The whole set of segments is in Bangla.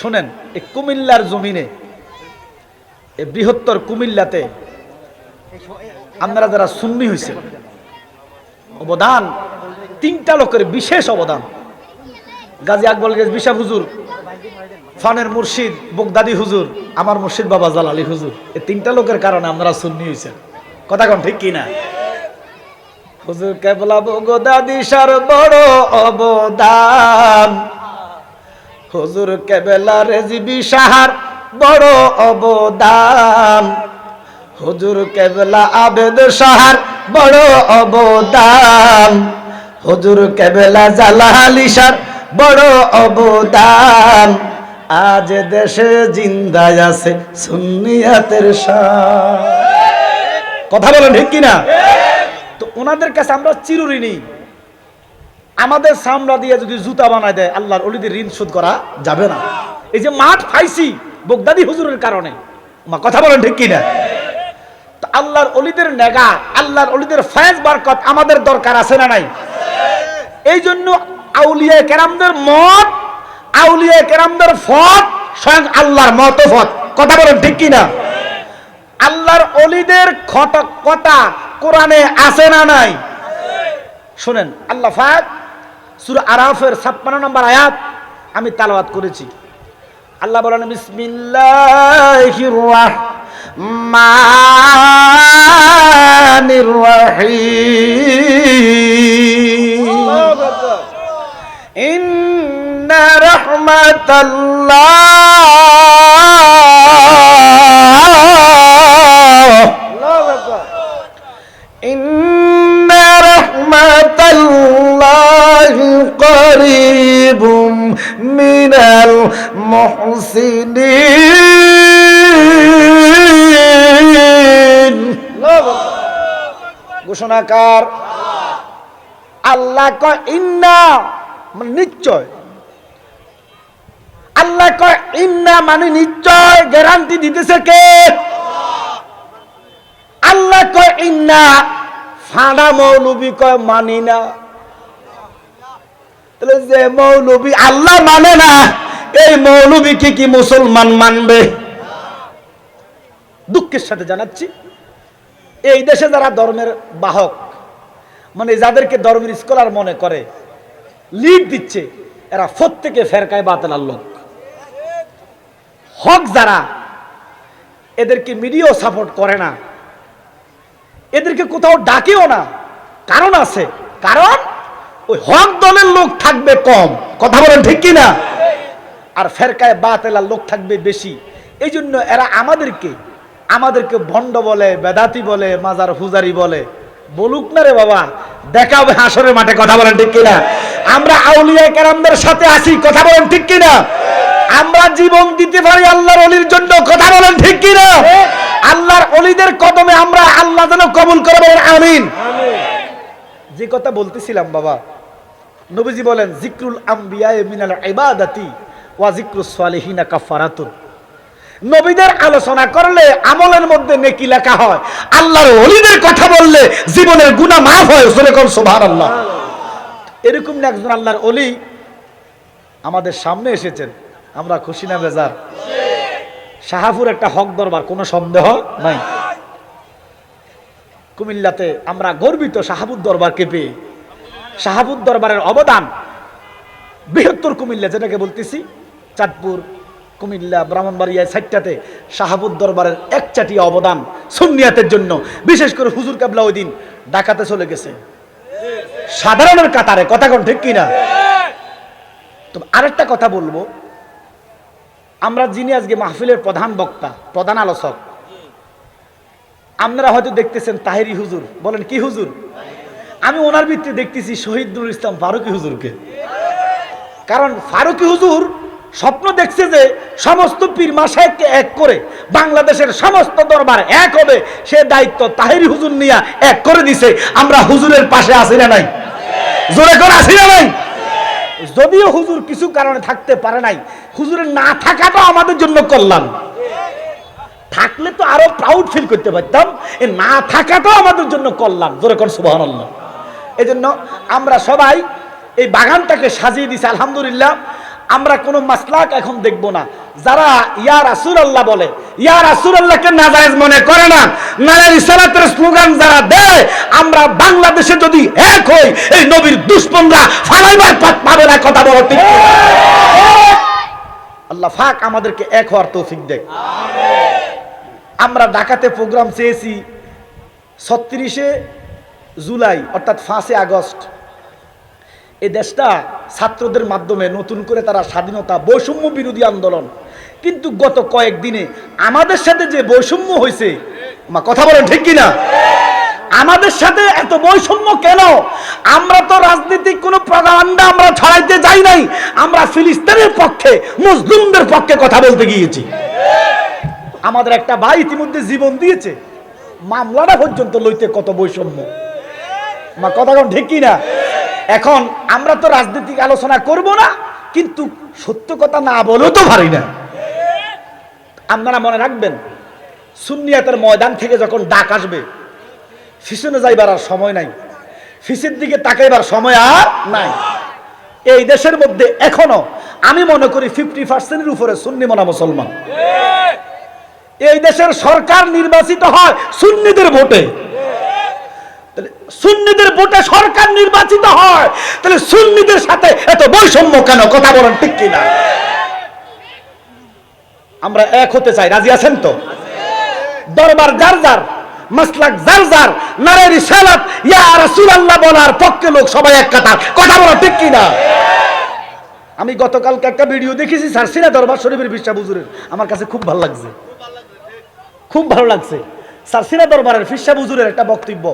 শোনেন, এই কুমিল্লার জমিনে, এই বৃহত্তর কুমিল্লাতে আপনারা যারা সুন্নি হয়েছে, অবদান, তিনটা লোকের বিশেষ অবদান। গাজী আকবর বিশা হুজুর, ফানের মুর্শিদ, বগদাদি হুজুর, আমার মুর্শিদ বাবা জালালি হুজুর। এই তিনটা লোকের কারণে আপনারা সুন্নি হয়েছেন কথা কোন, ঠিক কিনা? হুজুর কেবলা বগদাদি সার বড় অবদান। হুজুর কেবলা রেজিবি সাহার বড় অবদান। হুজুর কেবলা আবেদ সাহার বড় অবদান। হুজুর কেবলা জালালিসার বড় অবদান। আজ দেশে জিন্দায় আছে সুন্নিয়াতের শান কথা বলেন ঠিক কিনা? তো ওনাদের কাছে আমরা চিরঋণী। আমাদের সামরা দিয়ে যদি জুতা বানায় দেয়, আল্লাহর অলিদের ঋণ শোধ করা যাবে না। এই যে মাঠ পাইছি বগদাদি হুজুরের কারণে। কথা বলেন ঠিক কিনা? আল্লাহর অলিদের নেগা আল্লাহর অলিদের ফয়েজ বারকত আমাদের দরকার আছে না নাই? এই জন্য আউলিয়া কেরামদের মত আউলিয়া কেরামদের ফত, স্বয়ং আল্লাহর মত ফত। কথা বলেন ঠিক কিনা? আল্লাহর অলিদের কথা কোরআনে আছে না নাই? শোনেন, আল্লাহ ফাক সুর আরাফের ছাপ্পান্ন নম্বর আয়াত আমি তালাবাত করেছি। আল্লাহ বলেন ইন্না রাহমাতাল্লাহ رحمة الله قريب من المحسنين ঘোষণাকার আল্লাহ কয় ইন্না মানে নিশ্চয় আল্লাহ কয় ইন্না মানে নিশ্চয় গ্যারান্টি দিতেছে কে আল্লাহ কয় ইন্না ফাড়া মৌলবি কয়, মানি না। তাহলে যে মৌলবি আল্লাহ মানে না, এই মৌলবি কি কি মুসলমান মানবে? দুঃখের সাথে জানাচ্ছি, এই দেশে যারা ধর্মের বাহক মানে যাদেরকে ধর্মের স্কলার মনে করে লিড দিচ্ছে, এরা প্রত্যেকে ফেরকায় বাতেলার লোক। হক যারা, এদেরকে মিডিয়াও সাপোর্ট করে না। এদেরকে কোথাও ডাকেও না। কারণ আছে। কারণ ওই হক দলের লোক থাকবে কম। কথা বলেন ঠিক কি না আর ফেরকায় বাতেলার লোক থাকবে বেশি। এই জন্য এরা আমাদেরকে আমাদেরকে ভণ্ড বলে, বেদাতি বলে, মাজার হুজারি বলে। বলুক না রে বাবা, দেখা হবে হাসরের মাঠে, কথা বলেন ঠিক কিনা? আমরা আউলিয়া কেরামদের সাথে আসি কথা বলেন ঠিক কিনা? আমরা জীবন দিতে পারি আল্লাহর অলির জন্য, কথা বলেন ঠিক কিনা? আল্লাহর অলিদের কদমে আমরা আল্লাহ যেন কবুল করে বলেন, আমিন। যে কথা বলতেছিলাম বাবা, নবীজি বলেন জিক্রুল আম্বিয়া মিনাল ওয়া জিক্রুস সালিহিনা কাফারাতুন নবীদের আলোচনা করলে আমলের মধ্যে নেকি লেখা হয়। আল্লাহর অলিদের কথা বললে জীবনের গুনাহ মাফ হয় সুরে কোন সুবহানাল্লাহ। এরকম একজন আল্লাহর অলি আমাদের সামনে এসেছেন। আমরা খুশি না বেজার? শাহাপুর একটা হক দরবার, কোনো সন্দেহ নাই। কুমিল্লাতে আমরা গর্বিত শাহাবুর দরবারকে পেয়ে। শাহাবুর দরবারের অবদান বৃহত্তর কুমিল্লা, যেটাকে বলতেছি চাঁদপুর, কুমিল্লা, ব্রাহ্মণবাড়িয়া সাইটটাতে শাহাবুর দরবারের একচাটি অবদান সুন্নিয়াতের জন্য। বিশেষ করে হুজুর কাবলা ওই দিন ডাকাতে চলে গেছে। সাধারণের কাতারে, কথা কোন ঠিক কিনা? তো আরেকটা কথা বলব আমরা যিনি আজকে মাহফিলের প্রধান বক্তা, প্রধান আলোচক, আপনারা হয়তো দেখতেছেন তাহেরি হুজুর। বলেন, কি হুজুর? আমি ওনার ভিত্তি দেখতেছি শহীদ নুর ইসলাম ফারুকি হুজুরকে। কারণ ফারুকি হুজুর স্বপ্ন দেখছে যে সমস্ত পীর মাসায়ককে এক করে বাংলাদেশের সমস্ত দরবার এক হবে। সে দায়িত্ব তাহেরি হুজুর নিয়ে এক করে দিছে। আমরা হুজুরের পাশে আসি না নাই? জোরে করে আসি না নাই? যদিও হুজুর কিছু কারণে থাকতে পারে নাই হুজুরের না থাকাটাও আমাদের জন্য কল্যাণ। থাকলে তো আরও প্রাউড ফিল করতে পারতাম না থাকাটাও আমাদের জন্য কল্যাণ। জোরে কোন সুবহানাল্লাহ। এই জন্য আমরা সবাই এই বাগানটাকে সাজিয়ে দিছি, আলহামদুলিল্লাহ। আমরা কোনো মাসলাক এখন দেখব না। যারা ইয়া রাসুল আল্লাহ বলে ইয়া রাসুল আল্লাহকে নাজায়েজ মনে করে না। নারী রিসালাতের স্লোগান যারা দেয় আমরা বাংলাদেশে যদি এক হই এই নবীর দুশ্মনরা ফালাইবার পথ পাবে না কথা বলো ঠিক আল্লাহ ফাক আমাদেরকে এক হওয়ার তৌফিক দেখ আমরা ঢাকাতে প্রোগ্রাম চেয়েছি ছত্রিশে জুলাই অর্থাৎ পাঁচে আগস্ট। এই দেশটা ছাত্রদের মাধ্যমে নতুন করে তারা স্বাধীনতা বৈষম্য বিরোধী আন্দোলন কিন্তু গত কয়েকদিনে আমাদের সাথে যে বৈষম্য হয়েছে, মা, কথা বলেন ঠিক কিনা? আমাদের সাথে এত বৈষম্য কেন? আমরা তো রাজনৈতিক কোনো প্রগান্ডা আমরা ছড়াইতে যাই নাই, আমরা ফিলিস্তিনের পক্ষে, মুসলিমদের পক্ষে কথা বলতে গিয়েছি। আমাদের একটা ভাই ইতিমধ্যে জীবন দিয়েছে, মামলাটা পর্যন্ত লইতে কত বৈষম্য। মা, কথা কোন ঠিক কি না এখন আমরা তো রাজনৈতিক আলোচনা করব না, কিন্তু সত্য কথা না বলেও তো পারি না। আপনারা মনে রাখবেন, সুন্নিয়াতের ময়দান থেকে যখন ডাক আসবে, ফিসনে যাইবার আর সময় নাই। ফিসের দিকে তাকাইবার সময় আর নাই। এই দেশের মধ্যে এখনও আমি মনে করি ফিফটি পার্সেন্টের উপরে সুন্নি মনা মুসলমান। এই দেশের সরকার নির্বাচিত হয় সুন্নিদের ভোটে। সুন্নিদের ভোটে সরকার নির্বাচিত হয়, তাহলে সুন্নিদের সাথে এত বৈষম্য কেন? কথা বলেন ঠিক কিনা? আমরা এক হতে চাই। রাজি আছেন তো? দরবার যার যার, মাসলাক যার যার নারের সালাত ইয়া রাসূলুল্লাহ বলার পক্ষে লোক সবাই এক কথা কথা বলা ঠিক কিনা আমি গতকালকে একটা ভিডিও দেখেছি, সারসিনা দরবার শরীফের বিশ্বাস বুজুরের আমার কাছে খুব ভালো লাগছে। খুব ভালো লাগছে। সারসিনা দরবারের ফিসা বুজুরের একটা বক্তব্য,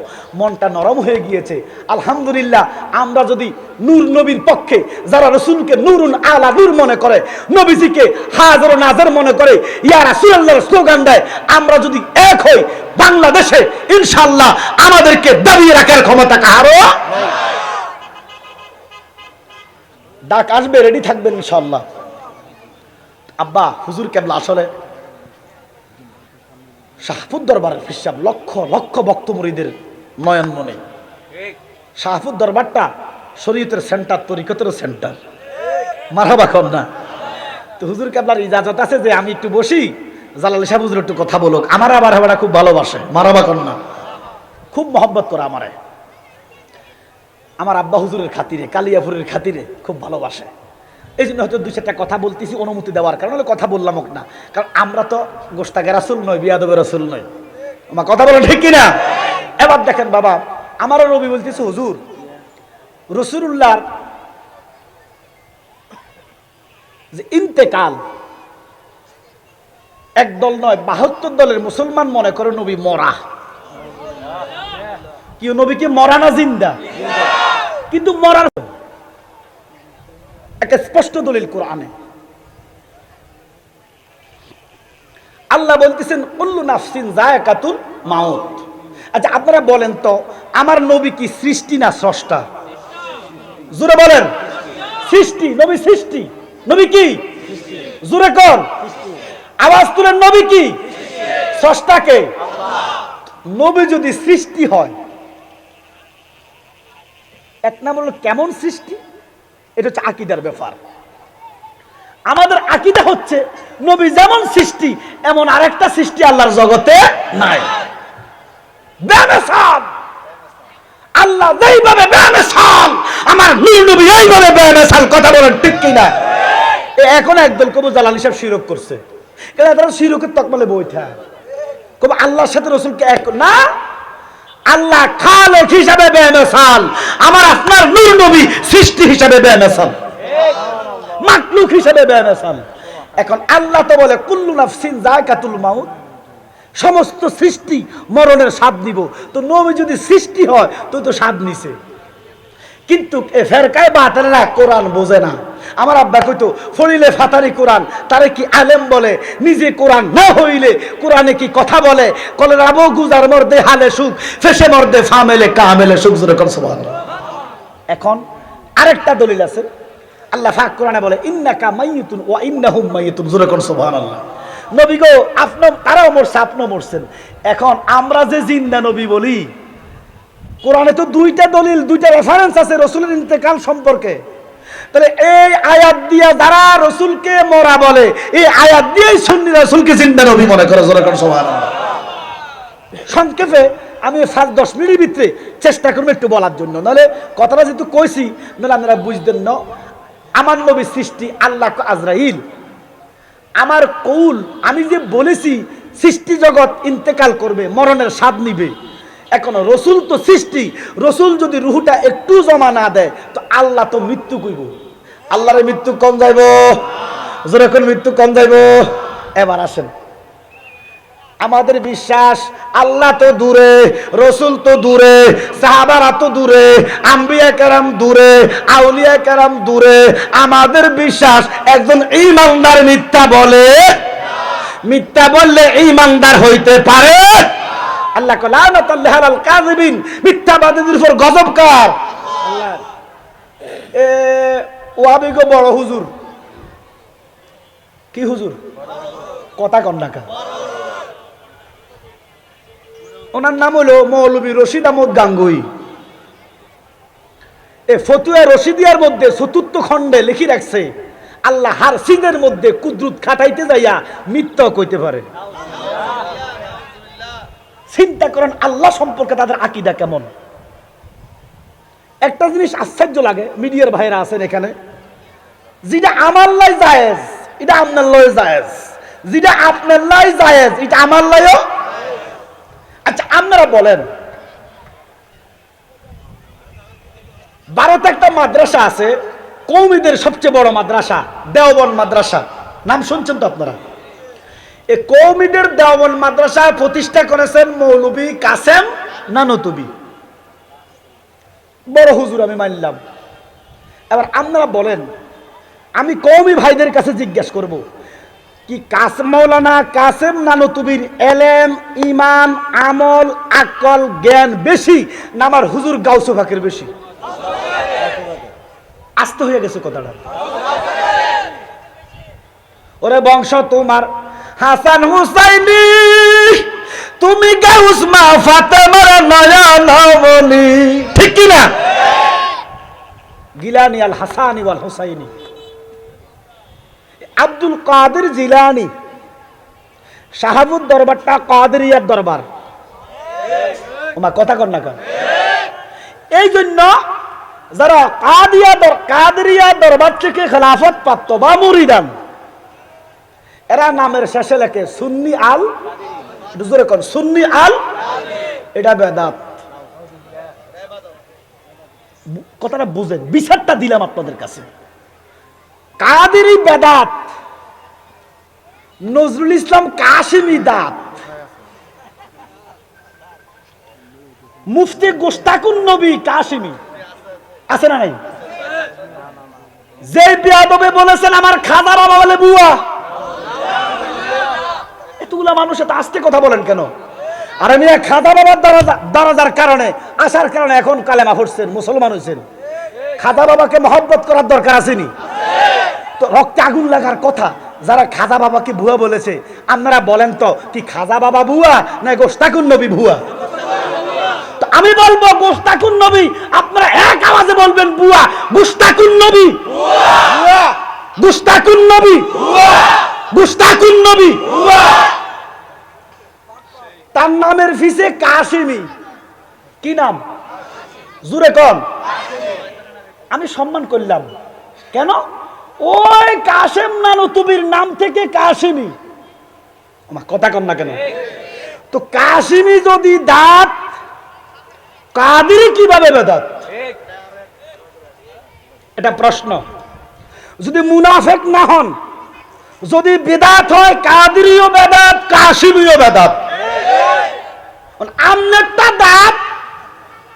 মনটা নরম হয়ে গিয়েছে। আলহামদুলিল্লাহ, আমরা যদি নূর নবীর পক্ষে যারা রসুলকে নুরুন আলা নূর মনে করে, নবীজিকে হাজার নাজার মনে করে, ইয়া রাসূলুল্লাহর স্লোগান দেয়, আমরা যদি এক হই বাংলাদেশে, ইনশাআল্লাহ আমাদেরকে দাঁড়িয়ে রাখার ক্ষমতা কারও ডাক আসবে রেডি থাকবেন ইনশাল্লাহ আব্বা, হুজুর কেবলা আসলে? শাহপুর দরবারের হিসাব লক্ষ লক্ষ বক্তমরীদের নয়ন মনে। শাহপুর দরবারটা শরীয়তের সেন্টার তরিকতের সেন্টার। মারাবা কর না। তো হুজুরকে আপনার ইজাজত আছে যে আমি একটু বসি? জালাল সাহেব হুজুর একটু কথা বলুক। আমার আবার হেবাটা খুব ভালোবাসে। মারাবা কর না। খুব মহব্বত করে আমারে। আমার আব্বা হুজুরের খাতিরে, কালিয়াপুরের খাতিরে খুব ভালোবাসে। এই জন্য হয়তো দু চারটা কথা বলতেছি, অনুমতি দেওয়ার কারণে হলে কথা বললাম হোক না। কারণ আমরা তো গোস্তাকে রাসুল নয় বিয়াদবের রাসুল নয় আমার কথা বলেন ঠিক কিনা? এবার দেখেন বাবা, আমারও রবি বলতেছে, হুজুর রসুল্লাহর যে ইন্তেকাল, এক দল নয়, বাহাত্তর দলের মুসলমান মনে করে নবী মরা। কি, নবী কি মরা না জিন্দা? কিন্তু মরার একটা স্পষ্ট দলিল কোরআনে। আল্লাহ বলতেছেন উল্লু নাফসিন জায়কাতুল মাউত। আচ্ছা আপনারা বলেন তো, আমার নবী কি সৃষ্টি না স্রষ্টা? জুড়ে বলেন। সৃষ্টি, নবী সৃষ্টি। নবী কি? জুড়ে কর। আওয়াজ তুলেন, নবী কি? স্রষ্টাকে নবী যদি সৃষ্টি হয়, এক নাম হলো কেমন সৃষ্টি? এটা হচ্ছে আকিদার ব্যাপার। আমাদের আকিদা হচ্ছে নবী যেমন সৃষ্টি, এমন আরেকটা সৃষ্টি আল্লাহর জগতে নাই। আল্লাহ যেইভাবে আমার নূর নবী এইভাবে কথা বলেন ঠিক এখন একদল কবু জালাল হিসাব শিরক করছে। তারা শিরকের তকমলে বইটা কবে আল্লাহর সাথে রসুলকে এক না? আল্লাহ খালেক হিসাবে বেমেসাল। আমার আপনার নূর নবী সৃষ্টি হিসাবে বেমেসাল। মাকলুক হিসাবে বেমেসাল। এখন আল্লাহ তো বলে, কুল্লু নাফসিন জায়কাতুল মাউত। সমস্ত সৃষ্টি মরণের স্বাদ নিব। তো নবী যদি সৃষ্টি হয়, তো তো স্বাদ নিছে। কিন্তু এ ফেরকায় বাতারেরা কোরআন বোঝে না। আমার আব্বা কইতো ফড়িলে ফাতারি কোরআন। তারে কি আলেম বলে? নিজে কোরআন না হইলে কোরআনে কি কথা বলে? কলে রাবো গুজার মর্দে হালে সুখ, ফেসে মর্দে ফামেলে কামেলে সুখ, জোরে কর। এখন আরেকটা দলিল আছে। আল্লাহ ফাক কোরআনে বলে, ইন্নাকা ওয়া ইন্নাহুম নবী গো, আপনি, তারাও মরছে, আপনিও মরছেন। এখন আমরা যে জিন্দা নবী বলি, কোরআনে তো দুইটা দলিল, দুইটা রেফারেন্স আছে রসুলের ইন্তেকাল সম্পর্কে। তাহলে এই আয়াত দিয়া যারা রসুলকে মরা বলে, এই আয়াত দিয়েই সুন্নি রসুলকে চিন্তা নবী মনে করে সমান সংক্ষেপে আমি ফার্স্ট দশ মিনিটের ভিতরে চেষ্টা করব একটু বলার জন্য। নাহলে কথাটা যেহেতু কইছি, নাহলে আপনারা বুঝতেন না। আমার নবী সৃষ্টি আল্লাহ আজরাইল। আমার কৌল, আমি যে বলেছি, সৃষ্টি জগৎ ইন্তেকাল করবে, মরণের স্বাদ নিবে। এখন রসুল তো সৃষ্টি, রসুল যদি রুহুটা একটু জমা না দেয়, তো আল্লাহ তো মৃত্যু কইব। আল্লাহর মৃত্যু কম যাইব। যেরকম মৃত্যু কম যাইব? এবার আসেন। আমাদের বিশ্বাস, আল্লাহ তো দূরে, রসুল তো দূরে, সাহাবারা তো দূরে, আম্বিয়া কারাম দূরে, আউলিয়া কারাম দূরে। আমাদের বিশ্বাস, একজন ইমানদার মিথ্যা বলে, মিথ্যা বললে ইমানদার হইতে পারে। আল্লাহ লাল কাযিবিন মিথ্যাবাদীদের উপর গজব আল্লাহ। ওয়াবিগো বড় হুজুর। কি হুজুর? কথা কন্যাকা ওনার নাম হলো মৌলবী রশিদ আহমদ গাঙ্গুই। এ ফতুয়া রশিদিয়ার মধ্যে চতুর্থ খণ্ডে লিখি রাখছে, আল্লাহ হারসিদের মধ্যে কুদ্রুত খাটাইতে যাইয়া মিথ্যা কইতে পারে। চিন্তা করেন আল্লাহ সম্পর্কে তাদের আকিদা কেমন? একটা জিনিস আশ্চর্য লাগে, মিডিয়ার ভাইরা আছেন এখানে। যেটা আমার লাই জায়েজ, এটা আপনার লয় জায়েজ। যেটা আপনার লাই জায়েজ, এটা আমার লয়ও আচ্ছা আপনারা বলেন, ভারতে একটা মাদ্রাসা আছে, কৌমিদের সবচেয়ে বড় মাদ্রাসা দেওবন মাদ্রাসা। নাম শুনছেন তো আপনারা? এই কৌমিদের দেওবন মাদ্রাসা প্রতিষ্ঠা করেছেন মৌলবী কাসেম নানতুবি। বড় হুজুর আমি মানলাম। এবার আপনারা বলেন, আমি কৌমি ভাইদের কাছে জিজ্ঞেস করব, কি কাসেম মৌলানা কাসেম নানতুবির এলেম, ইমান, আমল, আকল, জ্ঞান বেশি না আমার হুজুর গাউসু ফাঁকের বেশি? আস্ত হয়ে গেছে কথাটা। ওরে বংশ তোমার হাসান হুসাইনি! তুমি গাউস মা ফাতেমার নয়ন বলি ঠিক কি না? গিলানি আল হাসানি ওয়াল হুসাইনি। আব্দুল কাদের জিলানি, শাহাবুদ দরবারটা কাদেরিয়ার দরবার। ওমা, কথা কর না কর এই জন্য যারা কাদিয়া দর কাদেরিয়া দরবার থেকে খেলাফত প্রাপ্ত বা মুরিদান, এরা নামের শেষে লেখে সুন্নি আল জোরে কর সুন্নি আল, এটা বেদাত। কথাটা বুঝেন, বিচারটা দিলাম আপনাদের কাছে। কাদেরি বেদাত? নজরুল ইসলাম কাশিমি দাঁত। মুফতি গোস্তাকুন নবী কাশিমি আছে না নাই? যে বিয়াদবে বলেছেন, আমার খাজা বাবা বলে বুয়া। এতগুলা মানুষ এত আস্তে কথা বলেন কেন? আর আমি খাদা বাবার দারাজার কারণে আসার কারণে এখন কালেমা ফুটছেন মুসলমান হয়েছেন। খাদা বাবাকে মহব্বত করার দরকার আসেনি। তো রক্তে আগুন লাগার কথা যারা খাজা বাবাকে ভুয়া বলেছে আপনারা বলেন তো কি খাজা বাবা ভুয়া না গোস্তাকুন নবী ভুয়া? তো আমি বলব গোস্তাকুন নবী আপনারা এক আওয়াজে বলবেন বুয়া গুস্তাকুন নবী। গুস্তাকুন নবী। গুস্তাকুন নবী। তার নামের ফিসে কাশিমি। কি নাম? জুরে কন। আমি সম্মান করলাম। কেন? ওই কাশেম নানতুবির নাম থেকে কাশিমি। আমার কথা কন না কেন? তো কাশিমি যদি দাঁত কাদিরি কীভাবে বেদাত? এটা প্রশ্ন। যদি মুনাফেক না হন, যদি বেদাত হয় কাদিরিও বেদাত, কাশিমিও বেদাত। আমনেরটা দাঁত।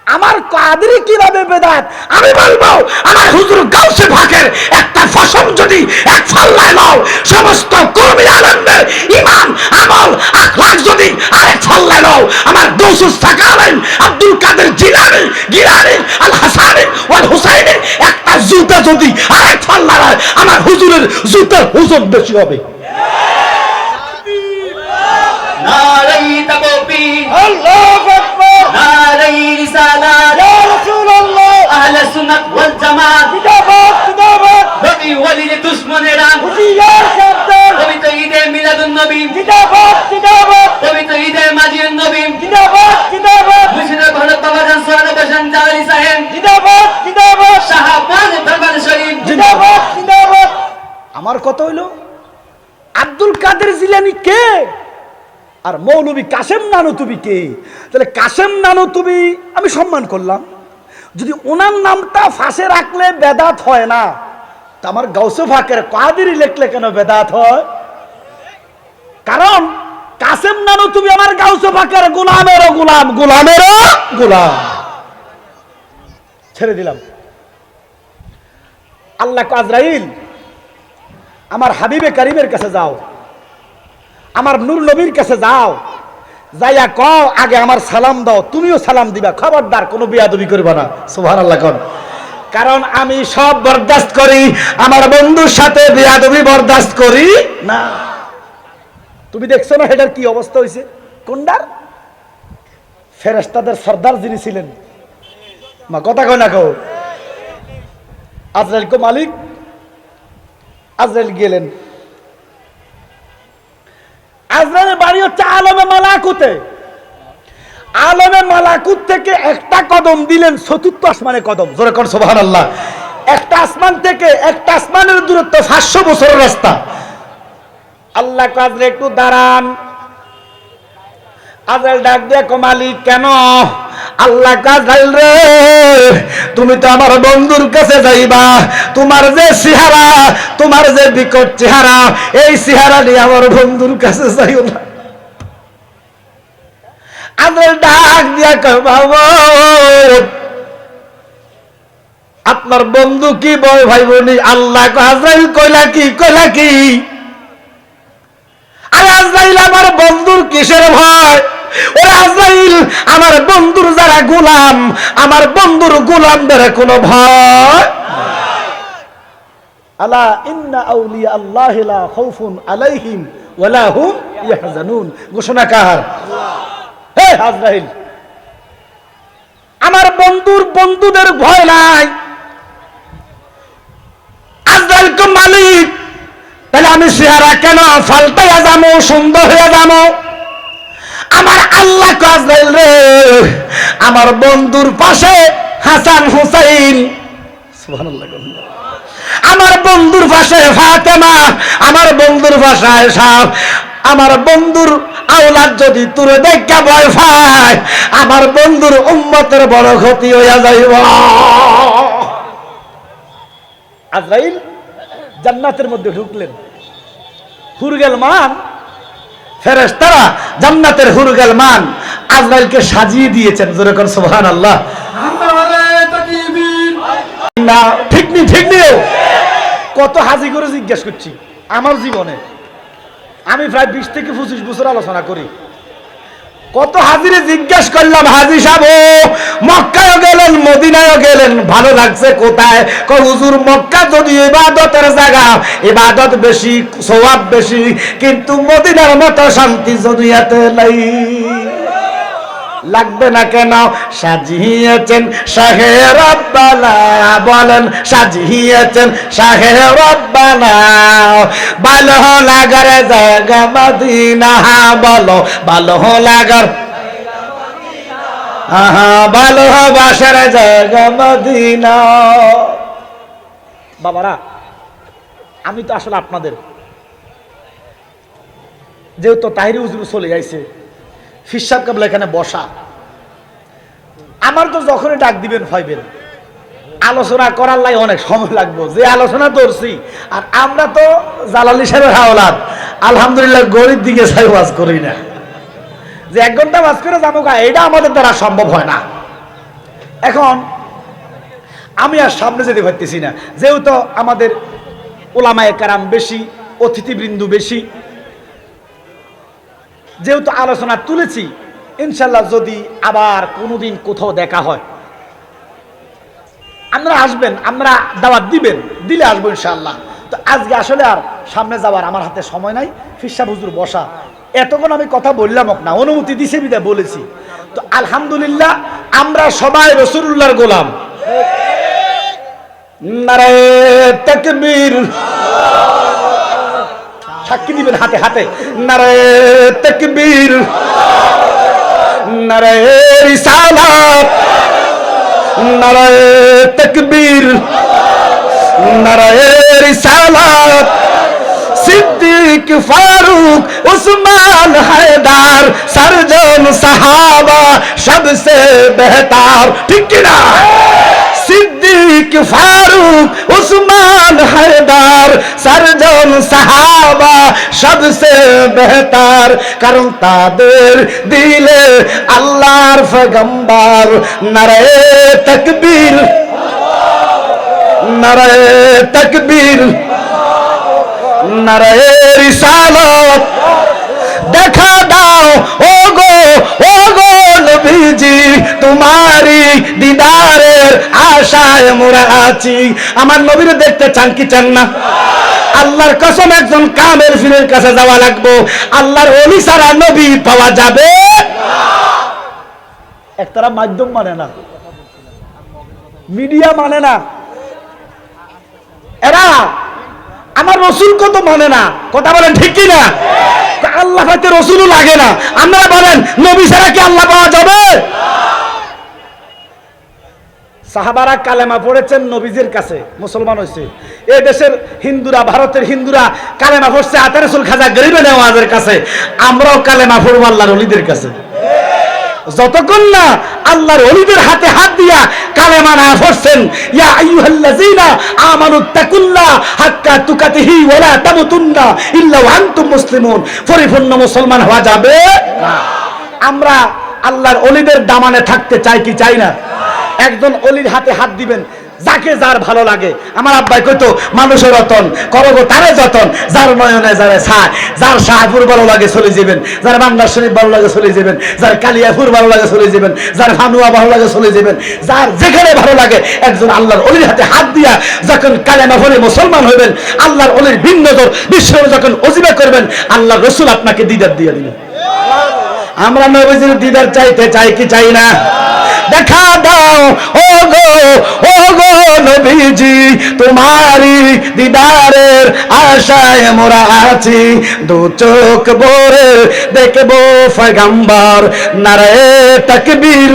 আমার কাদরি কীভাবে বেদাত? আমি বলব, আমার হুজুর গাউসে ভাগের একটা ফসল যদি এক ফাল্লায় নাও সমস্ত কর্মী আনন্দের ইমান আমল আখলাক যদি আরেক ফাল্লায় নাও আমার দৌসুস সাকালেন আব্দুল কাদের জিলানি, গিলানি, আল হাসানি, ওয়াল হুসাইনি, একটা জুতা যদি আরেক ফাল্লায় হয় আমার হুজুরের জুতার ওজন বেশি হবে। তাকবীর আল্লাহু আকবার। নারাই রিসালাত ইয়া রাসূলুল্লাহ। আহলে সুন্নাত ওয়াল জামাত। জিন্দাবাদ জিন্দাবাদ নবী ওয়ালির দুশমনেরা। হুশিয়ার সাবধান পবিত্র ঈদে মিলাদুন নবী। জিন্দাবাদ জিন্দাবাদ পবিত্র ঈদে মাজিদুন নবী। জিন্দাবাদ জিন্দাবাদ মুর্শিদের ভারত বাবাজান সোহানা বাসান জালালি সাহেব। জিন্দাবাদ জিন্দাবাদ শাহবাজ দরবার শরীফ। জিন্দাবাদ জিন্দাবাদ আমার কথা হইল আব্দুল কাদের জিলানি কে? আর মৌলবী কাসেম নানু তুমি কে? তাহলে কাসেম নানু তুমি আমি সম্মান করলাম। যদি ওনার নামটা ফাঁসে রাখলে বেদাত হয় না, তা আমার গাউসে ফাঁকের কাদেরই লেখলে কেন বেদাত হয়? কারণ কাসেম নানু তুমি আমার গাউসে ফাঁকের গোলামেরও গোলাম গোলামেরও গোলাম। ছেড়ে দিলাম। আল্লাহ আজরাইল, আমার হাবিবে কারিমের কাছে যাও। আমার নূর নবীর কাছে যাও। যাইয়া কও, আগে আমার সালাম দাও, তুমিও সালাম দিবা। খবরদার, কোনো বিয়াদবি করবা না। সুভান আল্লাহ কন। কারণ আমি সব বরদাস্ত করি, আমার বন্ধুর সাথে বিয়াদবি বরদাস্ত করি না। তুমি দেখছ না এটার কি অবস্থা হয়েছে কোনটার ফেরেস্তাদের সর্দার যিনি ছিলেন। মা, কথা কয় না কও। আজরাইল কো মালিক, আজরাইল গেলেন। আজরাইলের বাড়ি হচ্ছে আলমে মালাকুতে। আলমে মালাকুত থেকে একটা কদম দিলেন চতুর্থ আসমানে কদম। জোরে কর সোহান আল্লাহ একটা আসমান থেকে একটা আসমানের দূরত্ব সাতশো বছরের রাস্তা। আল্লাহ কাজরে একটু দাঁড়ান। আজরাইল ডাক দিয়ে কমালি, কেন? আল্লাহ কাজাইল রে, তুমি তো আমার বন্ধুর কাছে যাইবা। তোমার যে চেহারা, তোমার যে বিকট চেহারা, এই চেহারা নিয়ে আমার বন্ধুর কাছে যাইও না। আজরাইল ডাক দিয়া কয়, বাবা, আপনার বন্ধু কি বয় ভাই বোনি আল্লাহ আজরাইল কইলা কি কইলা কি? আরে আজরাইল আমার বন্ধুর কিসের ভয়? আমার বন্ধুর যারা গোলাম, আমার বন্ধুর গোলামদের কোনো ঘোষণা আমার বন্ধুর বন্ধুদের ভয় নাই। আজরাইল কো তাহলে আমি চেহারা কেন ফাল্টাইয়া যাব, সুন্দর হয়ে যাব? আমার আল্লাহ কাজরাইল রে। আমার বন্ধুর পাশে হাসান হুসাইন। আমার বন্ধুর পাশে ফাতেমা। আমার বন্ধুর পাশে সাহ আমার বন্ধুর আওলাদ যদি তোর দেখা ভয় পায় আমার বন্ধুর উম্মতের বড় ক্ষতি হইয়া যাইব। আজরাইল জান্নাতের মধ্যে ঢুকলেন। হুরগেল মান ফেরেশতারা জান্নাতের হুরগাল মান আজরাইলকে সাজিয়ে দিয়েছেন, জোরে কর সুবহান আল্লাহ না, ঠিক নি ঠিক নি। কত হাজি করে জিজ্ঞেস করছি, আমার জীবনে। আমি প্রায় বিশ থেকে পঁচিশ বছর আলোচনা করি। কত হাজিরে জিজ্ঞেস করলাম, হাজি সাহেব মক্কায় গেলেন মদিনায় গেলেন, ভালো লাগছে কোথায়? ক হুজুর, মক্কা যদি ইবাদতের জায়গা, ইবাদত বেশি, সওয়াব বেশি, কিন্তু মদিনার মতো শান্তি দুনিয়াতে নাই। লাগবে না কেন? সাজিয়েছেন শাহেরব্বালা বলেন সাজিয়েছেন শাহে রব্বানা। ভালো লাগার জায়গা মদিনা, বলো, ভালো লাগার আহা ভালোবাসার জায়গা মদিনা। বাবারা, আমি তো আসলে আপনাদের, যেহেতু তাহিরি হুজুর চলে যাইছে ফিসাব কাবলা এখানে বসা। আমার তো যখনই ডাক দিবেন পাইবেন আলোচনা করার লাগে অনেক সময় লাগবে। যে আলোচনা করছি, আর আমরা তো জালালি সাহেবের হাওলাদ আলহামদুলিল্লাহ গরিব দিকে সাই ওয়াজ করি না। যে এক ঘণ্টা ওয়াজ করে যাব এটা আমাদের দ্বারা সম্ভব হয় না। এখন, আমি আর সামনে যেতে পারতেছি না। যেহেতু আমাদের ওলামায় কারাম বেশি, অতিথিবৃন্দু বেশি যেহেতু আলোচনা তুলেছি, ইনশাল্লাহ যদি আবার কোনোদিন কোথাও দেখা হয়। আপনারা আসবেন, আমরা দাওয়াত দিবেন, দিলে আসব ইনশাল্লাহ। তো আজকে আসলে আর সামনে যাওয়ার আমার হাতে সময় নাই ফিসা হুজুর বসা। এতক্ষণ আমি কথা বললাম না, অনুমতি দিছে বিদায় বলেছি। তো আলহামদুলিল্লাহ, আমরা সবাই রসুল্লাহর গোলাম। নারায় তকবীর। সাক্ষী দিবেন হাতে হাতে নারে তকবীর নারে রিসালাত নারে তকবীর নারে রিসালাত সিদ্দিক ফারুক উসমান হায়দার সরজন সাহাবা সবসে বেহতার ঠিক কি না সিদ্দিক, ফারুক, উসমান হায়দার, সরজন সাহাবা সবসে বেহতার। কারণ তাদের দিলে আল্লাহর ফগম্বার নারে তকবীর। নারে তকবীর। নারে রিসালত। দেখা দাও ও নবীজি তোমারি দিদারের আশায় মোরা আছি। আমার নবীরে দেখতে চান কি চান না? আল্লাহর কসম একজন কামের ফিরের কাছে যাওয়া লাগবো। আল্লাহর অলি সারা নবী পাওয়া যাবে একতারা মাধ্যম মানে না। মিডিয়া মানে না। এরা আমার রসুল কত মানে না? কথা বলেন ঠিক কি না? আল্লাহ পাইতে রসুলও লাগে না। আপনারা বলেন, নবী সারা কি আল্লাহ পাওয়া যাবে? সাহাবারা কালেমা পড়েছেন নবীজির কাছে, মুসলমান হয়েছে এ দেশের হিন্দুরা, ভারতের হিন্দুরা কালেমা পড়ছে আতারসুল খাজা গরিবে নেওয়াজের কাছে, আমরাও কালেমা পড়ব আল্লাহর অলিদের কাছে। যতক্ষণ না আল্লাহর অলিদের হাতে হাত দিয়া কালেমা না পড়ছেন, ইয়া আইয়ুহাল্লাযীনা আমানু তাকুল্লাহ হাক্কা তুকাতিহি ওয়ালা তামুতুন্না ইল্লা ওয়া আনতুম মুসলিমুন। পরিপূর্ণ মুসলমান হওয়া যাবে না। আমরা আল্লাহর অলিদের দামানে থাকতে চাই কি চাই না? একজন অলির হাতে হাত দিবেন, যাকে যার ভালো লাগে। আমার আব্বাই কইতো, মানুষের রতন, করব তারে যতন, যার নয়নে যারে ছায়, যার শাহপুর ভালো লাগে চলে যাবেন, যার বাংলার শরীফ ভালো লাগে চলে যাবেন, যার কালিয়াপুর ভালো লাগে চলে যাবেন, যার ভানুয়া ভালো লাগে চলে যাবেন, যার যেখানে ভালো লাগে, একজন আল্লাহর অলির হাতে হাত দিয়া যখন কালেমা ভরে মুসলমান হইবেন, আল্লাহর অলির ভিন্ন বিশ্ব যখন অজিবা করবেন আল্লাহ রসুল আপনাকে দিদার দিয়ে দিবেন। আমরা নবীজির দিদার চাইতে চাই কি চাই না? দেখা দাও। ও গো ও গো নবীজি তোমারি দিদারের আশায় মোরা আছি। দু চোখ ভরে দেখব ফয়গাম্বার। নারে তকবীর।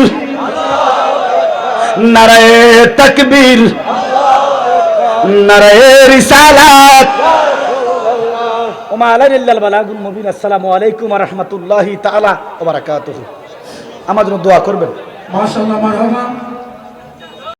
নারে তকবীর। নারে রিসালাত। জন্য দোয়া করবেন। মাশাআল্লাহ মারহাবা।